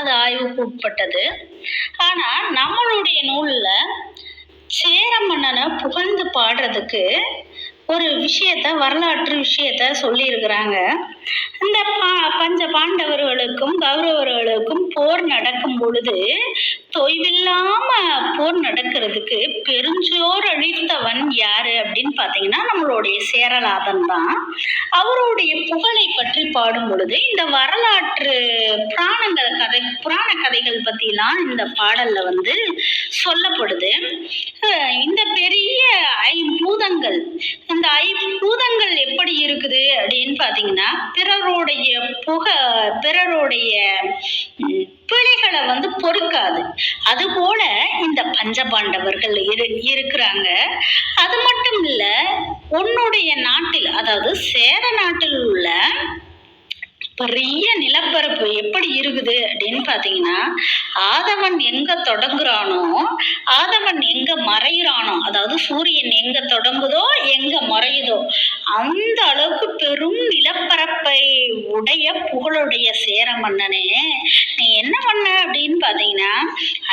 அது ஆய்வுக்கு உட்பட்டது. ஆனால் நம்மளுடைய நூலில் சேர மன்னனை புகழ்ந்து பாடுறதுக்கு ஒரு விஷயத்த வரலாற்று விஷயத்த சொல்லியிருக்கிறாங்க. இந்த பா பஞ்ச பாண்டவர்களுக்கும் கௌரவர்களுக்கும் போர் நடக்கும் பொழுது தொய்வில்லாம போர் நடக்கிறதுக்கு பெருஞ்சோர் பார்த்தீங்கன்னா நம்மளுடைய சேரலாதன் தான். அவருடைய புகழை பற்றி பாடும் பொழுது இந்த வரலாற்று புராணங்கள் கதை புராண கதைகள் பற்றிலாம் இந்த பாடலில் வந்து சொல்லப்படுது அஹ் இந்த பெரிய ஐம்பூதங்கள் இந்த ஐம்பூதங்கள் எப்படி இருக்குது அப்படின்னு பார்த்தீங்கன்னா பிறருடைய புக பிறருடைய ம், பிழைகளை வந்து பொறுக்காது அதுபோல இந்த பஞ்சபாண்டவர்கள் இரு இருக்கிறாங்க அது மட்டும் இல்ல உன்னுடைய நாட்டில் அதாவது சேர நாட்டில் உள்ள பெரிய நிலப்பரப்பு எப்படி இருக்குது அப்படின்னு பார்த்தீங்கன்னா ஆதவன் எங்க தொடங்குறானோ ஆதவன் எங்க மறைகிறானோ அதாவது சூரியன் எங்க தொடங்குதோ எங்க மறையுதோ அந்த அளவுக்கு பெரும் நிலப்பரப்பை உடைய புகழுடைய சேர மன்னனே நீ என்ன பண்ண அப்படின்னு பார்த்தீங்கன்னா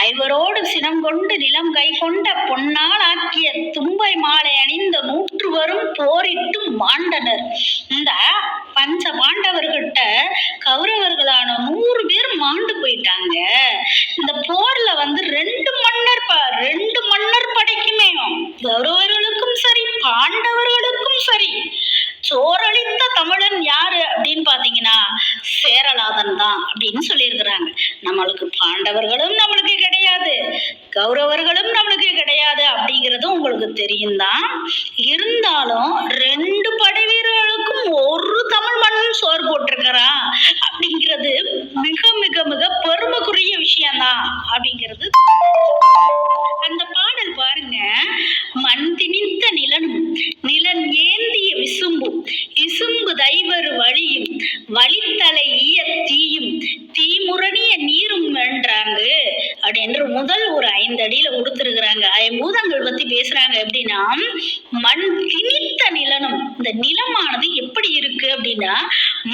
ஐவரோடு சினம் கொண்டு நிலம் கை கொண்ட பொன்னால் ஆக்கிய தும்பை மாலை அணிந்த நூற்று வரும் போரிட்டு மாண்டனர் இந்த பஞ்ச பாண்டவர்கிட்ட கௌரவர்களான நூறு பேர் மாண்டு போயிட்டாங்க இந்த போர்ல வந்து ரெண்டு மன்னர் ப ரெண்டு மன்னர் படைக்குமே கௌரவர்களுக்கும் சரி பாண்டவர்களுக்கும் சரி சோரழித்த தமிழன் யாரு அப்படின்னு பாத்தீங்கன்னா சேரலாதன் தான் அப்படின்னு சொல்லியிருக்கிறாங்க நம்மளுக்கு பாண்டவர்களும் நம்மளுக்கு கிடையாது கௌரவர்களும் நம்மளுக்கு கிடையாது அப்படிங்கிறதும் உங்களுக்கு தெரியும் தான் பேசுறாங்க எப்படின்னா மண் திணித்த நிலனும் இந்த நிலமானது எப்படி இருக்கு அப்படின்னா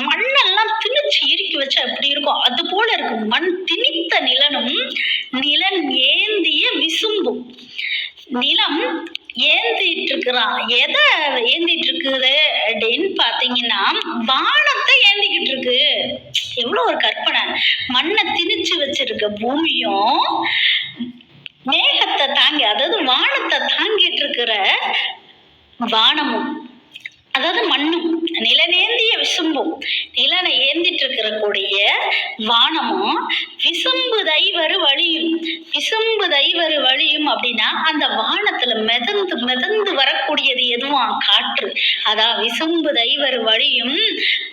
மண்ணெல்லாம் திணிச்சு இறுக்கி வச்சு அப்படி இருக்கும்? அது போல இருக்கும். மண் திணித்த நிலனும் நிலன் ஏந்திய விசும்பும். நிலம் ஏந்திட்டு இருக்கிறான் எதை ஏந்திட்டு இருக்குது அப்படின்னு பார்த்தீங்கன்னா வானத்தை ஏந்திக்கிட்டு இருக்கு. எவ்வளோ ஒரு கற்பனை. மண்ணை திணிச்சு வச்சிருக்க பூமியும் மேகத்தை தாங்கி அதாவது வானத்தை தாங்கிட்டு இருக்கிற வானமும் அதாவது மண்ணும் நிலநேந்திய விசும்பும் நிலனை ஏந்திட்டு இருக்கிற கூடிய வானமும் விசும்பு தைவரு வழியும். விசும்பு தைவரு வழியும் அப்படின்னா அந்த வானத்துல மிதந்து மிதந்து வரக்கூடியது எதுவும் காற்று. அதான் விசும்பு தைவரு வழியும்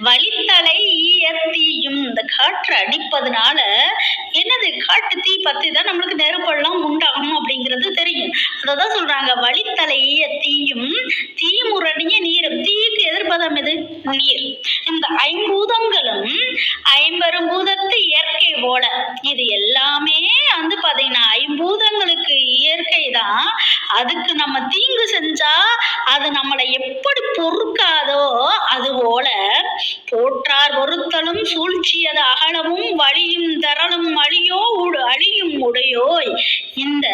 வழித்தலை ஈயத்தீயும். இந்த காற்று அடிப்பதனால என்னது காட்டு தீ பத்தி தான் நம்மளுக்கு நெருப்பெல்லாம் உண்டாகும் அப்படிங்கிறது தெரியும் அதை தான் சொல்றாங்க வழித்தலை ஈய தீயும் தீமுரணிய நீரும் தீக்கு எதிர்ப்பதம் எது நீர் இந்த ஐம்பூதங்களும் ஐம்பெரும் பூதத்து இயற்கை போல இது எல்லாமே வந்து பாத்தீங்கன்னா ஐம்பூதங்களுக்கு இயற்கை தான் அதுக்கு நம்ம தீங்கு செஞ்சா அது நம்மளை எப்படி பொறுக்காதோ அது போல போற்றார் பொறுத்தலும் சூழ்ச்சியது அகலமும் வழியும் தரலும் அழியோ அழியும் உடையோய். இந்த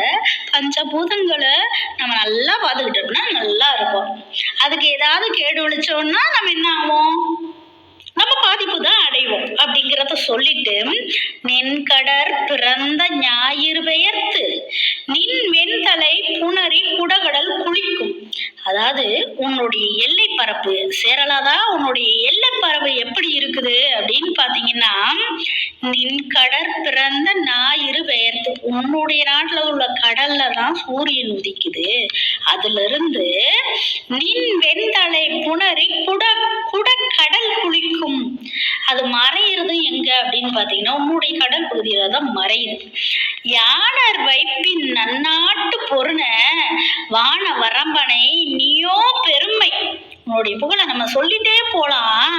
பஞ்சபூதங்களை நம்ம நல்லா பார்த்துக்கிட்டோம்னா நல்லா இருக்கும். அதுக்கு ஏதாவது கேடு விழிச்சோம்னா நம்ம என்ன ஆகும் பாதிப்பு தான் அடைவோம் அப்படிங்கிறத சொல்லிட்டு நென்கடற் பிறந்த ஞாயிறு பெயர்த்து நின் வெண்தலை புணரி குடகடல் குளிக்கும். அதாவது உன்னுடைய எல்லை பரப்பு சேரலாதா? உன்னுடைய எல்லை பரப்பு எப்படி இருக்குது அப்படின்னு பார்த்தீங்கன்னா நின் கடற் பிறந்த ஞாயிறு பெயர்த்து உன்னுடைய நாட்டில் உள்ள கடல்ல தான் சூரியன் உதிக்குது. அதுல இருந்து நின் வெண்தலை புணரி குட குட அது மறையிறது எங்க அப்படின்னு பார்த்தீங்கன்னா உன்னுடைய கடல் பகுதியில தான் மறையுது. யானர் வைப்பின் நன்னாட்டு பொருண வான வரம்பனை நீயோ பெருமை. உன்னுடைய புகழை நம்ம சொல்லிட்டே போலாம்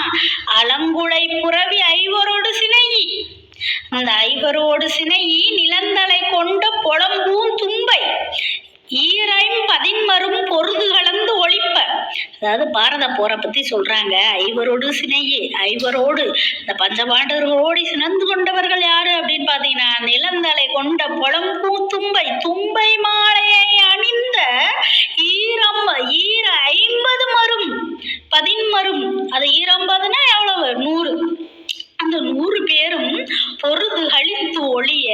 அலங்குளை புறவி ஐவரோடு சினையி அந்த ஐவரோடு சினையி நிலந்தலை கொண்ட பொலம்பூன் தும்பை ஈரைம் பதின்மரும் பொருது கலந்து ஒழிப்ப அதாவது பாரத போரை பத்தி சொல்றாங்க. ஐவரோடு சினையே ஐவரோடு இந்த பஞ்சபாண்டவர்களோடு சினந்து கொண்டவர்கள் யாரு அப்படின்னு பார்த்தீங்கன்னா கொண்ட புலம்பூ தும்பை தும்பை மாலையை அணிந்த ஈரம் ஈர ஐம்பது மரும் பதின்மரும் அது ஈரம்பதுன்னா எவ்வளவு? நூறு. அந்த நூறு பேரும் பொருது கழித்து ஒளிய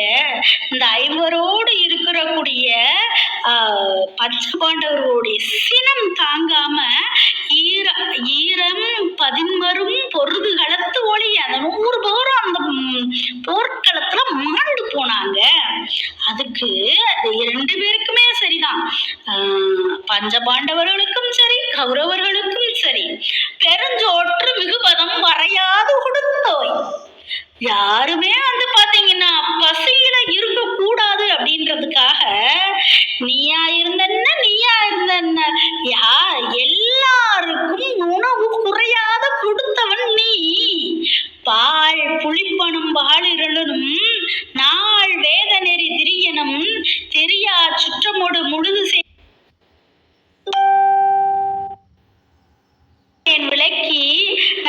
இந்த ஐவரோடு இருக்கிற கூடிய ஆஹ், பஞ்சபாண்டவர்களுடைய சினம் தாங்காம பதின்மரும் பொருது களத்து ஒளிய. அந்த நூறு பேரும் அந்த போர்க்களத்துல மாண்டு போனாங்க. அதுக்கு அது இரண்டு பேருக்குமே சரிதான். ஆஹ், பாண்டவர்களுக்கும் சரி கௌரவர்களுக்கும் சரி. பெருஞ்சோற்று மிகுபதம் வரையாது கொடுத்தோய். யாருமே வந்து பாத்தீங்கன்னா பசியில இருக்கக்கூடாது அப்படின்றதுக்காக நீயா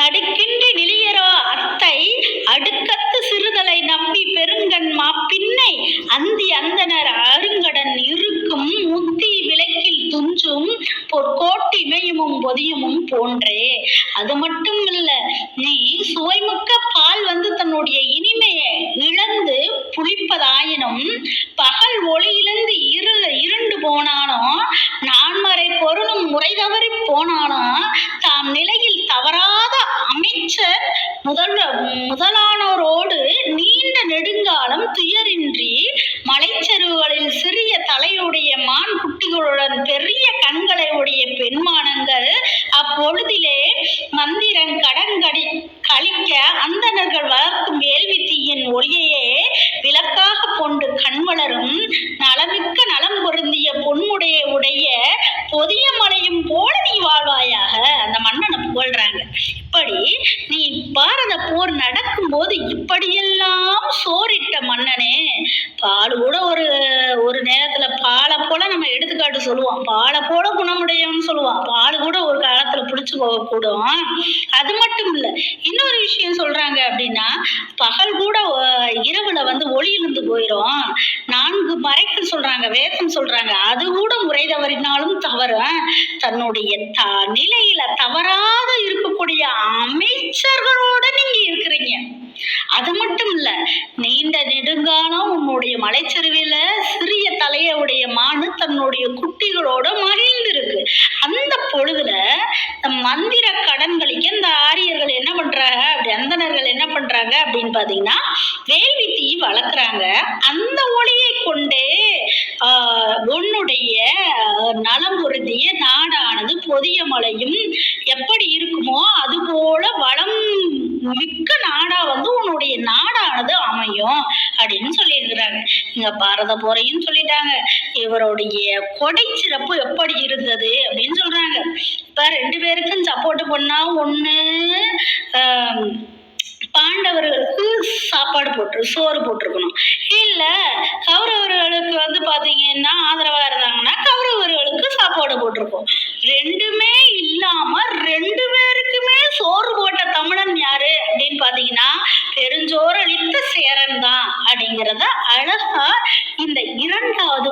நடுக்கின்றி நிலையரோ அத்தை அடுக்கத்து சிறுதலை நம்பி பெருங்கண் மாப்பின்னை அந்தி அந்தனர் அருங்கடன் இருக்கும் முத்தி விளக்கில் துஞ்சும் பொற்கோட்டி இமயமும் பொதியமும் போன்றே. அது மட்டும் இல்ல நீ சுவைமிக்க பால் வந்து தன்னுடைய இனிமையை இழந்து புளிப்பதாயினும் பக நெடுங்காலம் துயரின்றி மலைச்சரிவுகளில் சிறிய தலையுடைய மான் குட்டிகளுடன் பெரிய கண்களை உடைய பெண்மானங்கள் அப்பொழுதிலே மந்திரங் கடங்கடி கழிக்க அந்தணர்கள் வளர்க்கும் வேள்வி தீயின் ஒளியையே விளக்காக கொண்டு கண்வளரும் வளரும் நலம் பொருந்திய பொன்முடைய உடைய பொதிய மலையும் போல நீ வாழ்வாயாக அந்த மன்னனை புகழ்றாங்க இப்படி நீ பாரத போர் நடக்கும்போது இப்படியெல்லாம் சோறிட்ட மன்னனே பால் கூட ஒரு ஒரு நேரத்துல பாலை போல நம்ம எடுத்துக்காட்டு சொல்லுவோம். பாலை போல குணமுடையவன்னு சொல்லுவோம் பால் கூட ஒரு காலத்துல பிடிச்சு போகக்கூடும் அது மட்டும் இல்ல இன்னொரு விஷயம் சொல்றாங்க அப்படின்னா பகல் கூட இரவுல வந்து ஒளி இருந்து போயிடும் நான்கு மறைகள் சொல்றாங்க வேதம் சொல்றாங்க. அது கூட முறை தவறினாலும் தவறு. தன்னுடைய த நிலையில தவறாத இருக்கக்கூடிய அமைச்சர்களோட நீங்க இருக்கிறீங்க. அது மட்டும் இல்ல நீண்ட நெடுங்காலம் உன்னுடைய மலைச்சரிவில சிறிய தலையுடைய மானு தன்னுடைய குட்டிகளோட மகிழ்ந்திருக்கு. அந்த பொழுதுல இந்த மந்திர கடன்களுக்கு இந்த ஆரியர்கள் என்ன பண்றாங்க? அப்படி அந்தனர்கள் என்ன பண்றாங்க? அப்படின்னு பாத்தீங்கன்னா வேள்வி தீ வளர்க்குறாங்க. அந்த ஒளியை கொண்டே உன்னுடைய நலம் உறுதிய நாடானது பொதிய மலையும் எப்படி இருக்குமோ அதுபோல வளம் மிக்க நாடா வந்து உன்னுடைய நாடானது அமையும். அப்படின்னு சொல்லியிருக்கிறாங்க. இங்க பாரத போரையும் சொல்லிட்டாங்க. இவருடைய கொடை சிறப்பு எப்படி இருந்தது அப்படின்னு சொல்றாங்க. இப்ப ரெண்டு பேருக்கும் சப்போர்ட் பண்ணா ஒண்ணு பாண்டவர்களுக்கு சாப்பாடு போட்டு சோறு போட்டிருக்கணும். இல்ல கௌரவர்களுக்கு வந்து பாத்தீங்கன்னா ஆதரவு இருந்தாங்கன்னா கௌரவர்களுக்கு சாப்பாடு போட்டிருக்கோம் ரெண்டுமே இல்லாம ரெண்டு பேருக்குமே சோறு போட்ட தமிழன் யாரு அப்படின்னு பாத்தீங்கன்னா பெருஞ்சோறு அளித்த சேரன் தான் அப்படிங்கிறத அழகா இந்த இரண்டாவது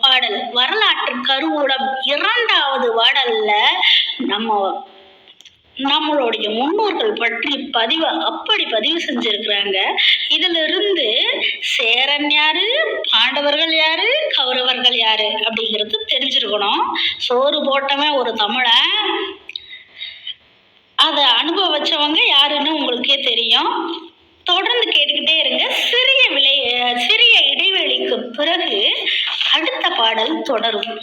பாடல் வரலாற்று கருவூடம் இரண்டாவது பாடல்ல நம்ம நம்மளுடைய முன்னோர்கள் பற்றி பதிவு அப்படி பதிவு செஞ்சிருக்கிறாங்க. இதுல இருந்து சேரன் யாரு பாண்டவர்கள் யாரு கௌரவர்கள் யாரு அப்படிங்கிறது தெரிஞ்சிருக்கணும். சோறு போட்டவன் ஒரு தமிழன் அதை அனுபவிச்சவங்க யாருன்னு உங்களுக்கே தெரியும். தொடர்ந்து கேட்டுக்கிட்டே இருங்க. சிறிய விலை சிறிய இடைவெளிக்கு பிறகு அடுத்த பாடல் தொடரும்.